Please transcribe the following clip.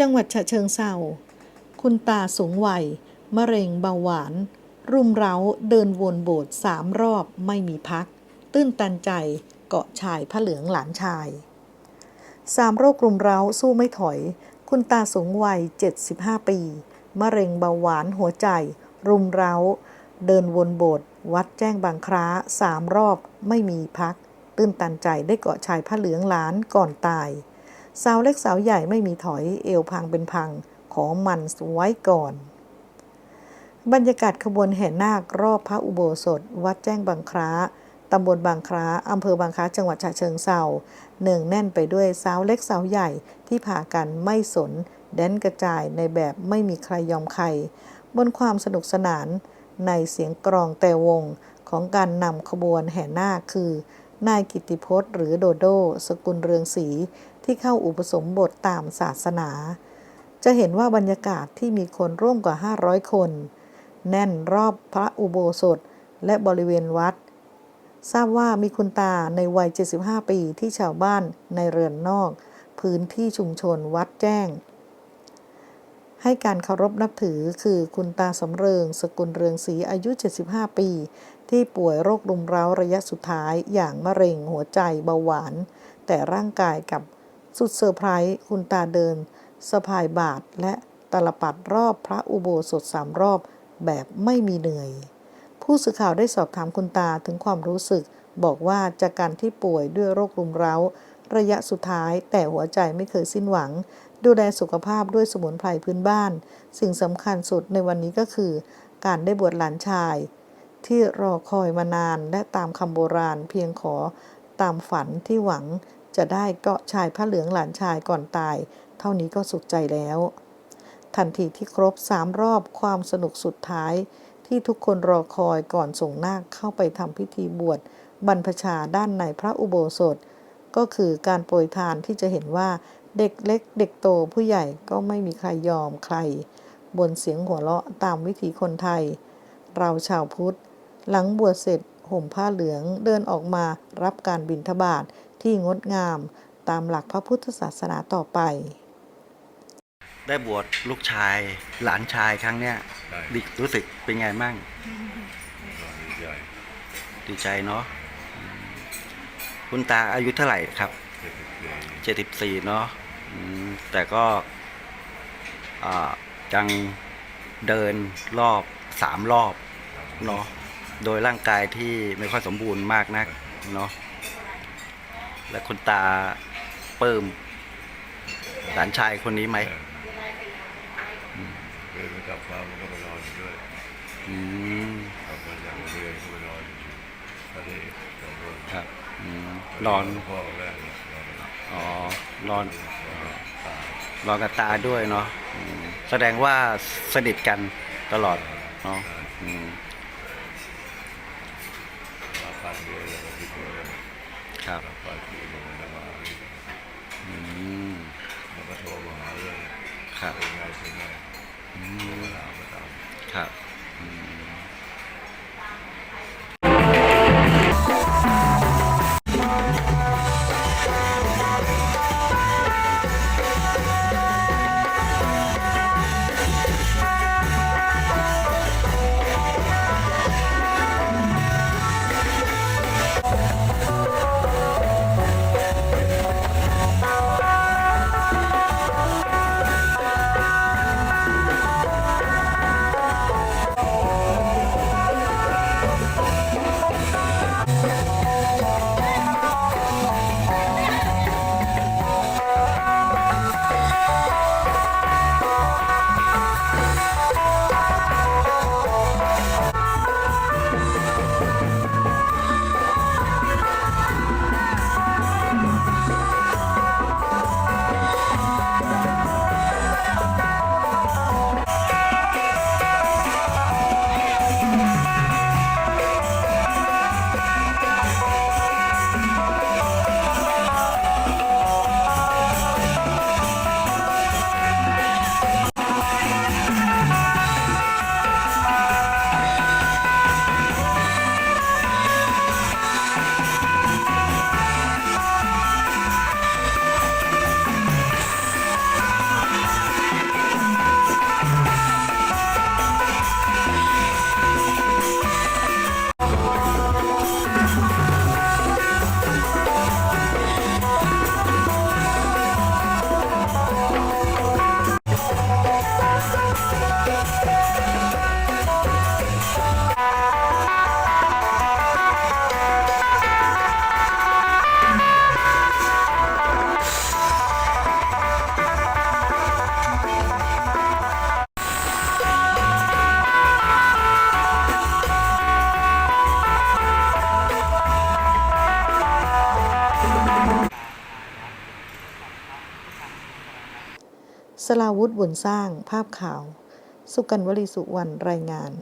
จังหวัดฉะเชิงเซาคุณตาสูงวัยมะเร็งเบาหวาน รุมเร้าเดินวนโบสถ์สามรอบไม่มีพัก ตื้นตันใจเกาะชายผ้าเหลืองหลานชายสามโรครุมเร้าสู้ไม่ถอย คุณตาสูงวัย 75 ปี มะเร็งเบาหวานหัวใจ รุมเร้า เดินวนโบสถ์วัดแจ้งบางคร้าสามรอบไม่มีพัก ตื้นตันใจได้เกาะชายผ้าเหลืองหลานก่อนตาย สาวเล็กสาวใหญ่ไม่มีถอยเอวพังเป็นพังของมันไว้ก่อน บรรยากาศขบวนแห่นาครอบพระอุโบสถ วัดแจ้งบางคร้าตำบลบางคร้าอำเภอบางคร้าจังหวัดฉะเชิงเซาเนืองแน่นไปด้วยสาวเล็กสาวใหญ่ที่พากันไม่สน แดนกระจายในแบบไม่มีใครยอมใคร บนความสนุกสนานในเสียงกรองแต่วงของการนำขบวนแห่นาคคือนายกิติพจน์ หรือโดโด สกุลเรืองศรี ที่เข้าอุปสมบทตามศาสนา จะเห็นว่าบรรยากาศที่มีคนร่วมกว่า 500 คน แน่นรอบพระอุโบสถและบริเวณวัด ทราบว่ามีคุณตาในวัย 75 ปีที่ชาวบ้านในเรือนนอก พื้นที่ชุมชนวัดแจ้ง ให้การเคารพนับถือคือคุณตาสำเริง สกุลเรืองศรีอายุ 75 ปี ที่ป่วยโรครุมเร้าระยะสุดท้ายอย่างมะเร็งหัวใจเบาหวาน แต่ร่างกายกับ สุดเซอร์ไพรส์คุณตาเดินสะพายบาทและตลปัดรอบพระอุโบสถสามรอบแบบไม่มีเหนื่อย ผู้สื่อข่าวได้สอบถามคุณตาถึงความรู้สึก บอกว่าจากการที่ป่วยด้วยโรครุมเร้า ระยะสุดท้ายแต่หัวใจไม่เคยสิ้นหวัง ดูแลสุขภาพด้วยสมุนไพรพื้นบ้าน สิ่งสำคัญสุดในวันนี้ก็คือ การได้บวชหลานชาย ที่รอคอยมานานและตามคำโบราณเพียงขอตามฝันที่หวัง จะได้เกาะชายผ้าเหลืองหลานชายก่อนตาย เท่านี้ก็สุขใจแล้ว ทันทีที่ครบสามรอบความสนุกสุดท้าย ที่ทุกคนรอคอยก่อนส่งนาคเข้าไปทำพิธีบวชบรรพชาด้านในพระอุโบสถ ก็คือการโปรยทานที่จะเห็นว่าเด็กเล็กเด็กโตผู้ใหญ่ก็ไม่มีใครยอมใคร บนเสียงหัวเราะตามวิถีคนไทย เราชาวพุทธ หลังบวชเสร็จห่มผ้าเหลืองเดินออกมารับการบิณฑบาต ทที่งดงามตามหลักพระพุทธศาสนาต่อไป ได้บวชลูกชายหลานชายครั้งเนี้ยได้ดิรู้สึกเป็นไงมั่งดีใจดีใจเนาะอืมคุณตาอายุเท่าไหร่ครับเจ็ดสิบสี่74เนาะอืมแต่ก็อ่ายังเดินรอบสามรอบเนาะโดยร่างกายที่ไม่ค่อยสมบูรณ์มากนักเนาะ และคุณตาเปิ่มหลานชายคนนี้ไหมเดินไปกลับมามันก็ไปนอนอยู่ด้วยอืมกลับมาจากโรงเรียนก็ไปนอนอยู่ตอนนี้สองคนครับอืมนอนพ่อกับแม่เนี่ยนอนอ๋อนอนนอนตายนอนกับตาด้วยเนาะอืมแสดงว่าสนิทกันตลอดเนาะอืมมาพันเดียวแล้วก็พิจารณา ครับรับไปที่โรงพยาบาลอืมแล้วก็โทรมาหาเรื่องครับเป็นไงเป็นไงอืม มาถามมาถามครับอืม สลาวุธบุญสร้างภาพข่าว สุกันวลีสุวรรณรายงาน